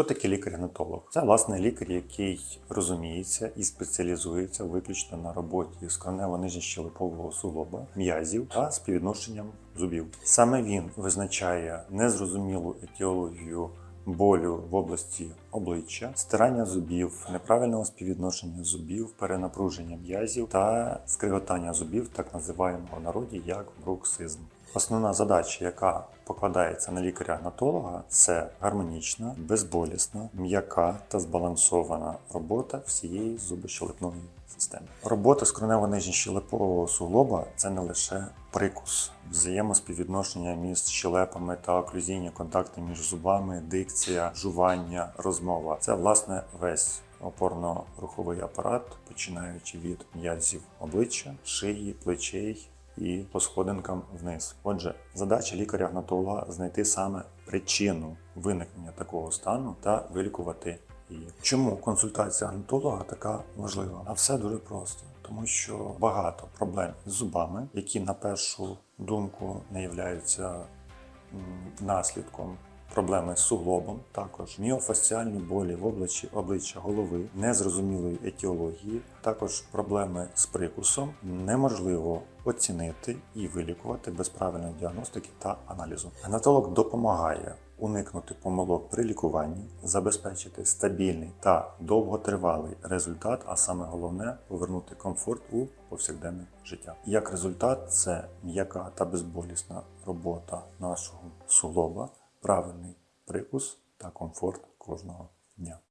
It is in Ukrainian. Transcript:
Хто такий лікар-гнатолог? Це власне лікар, який розуміється і спеціалізується виключно на роботі з корнево-нижньощелепового суглоба, м'язів та співвідношенням зубів. Саме він визначає незрозумілу етіологію болю в області обличчя, стирання зубів, неправильного співвідношення зубів, перенапруження м'язів та скриготання зубів, так називаємого в народі як бруксизм. Основна задача, яка покладається на лікаря-гнатолога, це гармонічна, безболісна, м'яка та збалансована робота всієї зубощелепної системи. Робота з корнево-нижньощелепового суглоба це не лише прикус, взаємоспіввідношення між щелепами та оклюзійні контакти між зубами, дикція, жування, розмова. Це власне весь опорно-руховий апарат, починаючи від м'язів обличчя, шиї, плечей і по сходинкам вниз. Отже, задача лікаря-гнатолога знайти саме причину виникнення такого стану та вилікувати її. Чому консультація гнатолога така важлива? А все дуже просто, тому що багато проблем з зубами, які на першу думку не являються наслідком проблеми з суглобом, також міофасціальні болі в обличчі обличчя голови, незрозумілої етіології, також проблеми з прикусом неможливо оцінити і вилікувати без правильної діагностики та аналізу. Генатолог допомагає уникнути помилок при лікуванні, забезпечити стабільний та довготривалий результат, а саме головне повернути комфорт у повсякденне життя. Як результат, це м'яка та безболісна робота нашого суглоба, правильний прикус та комфорт кожного дня.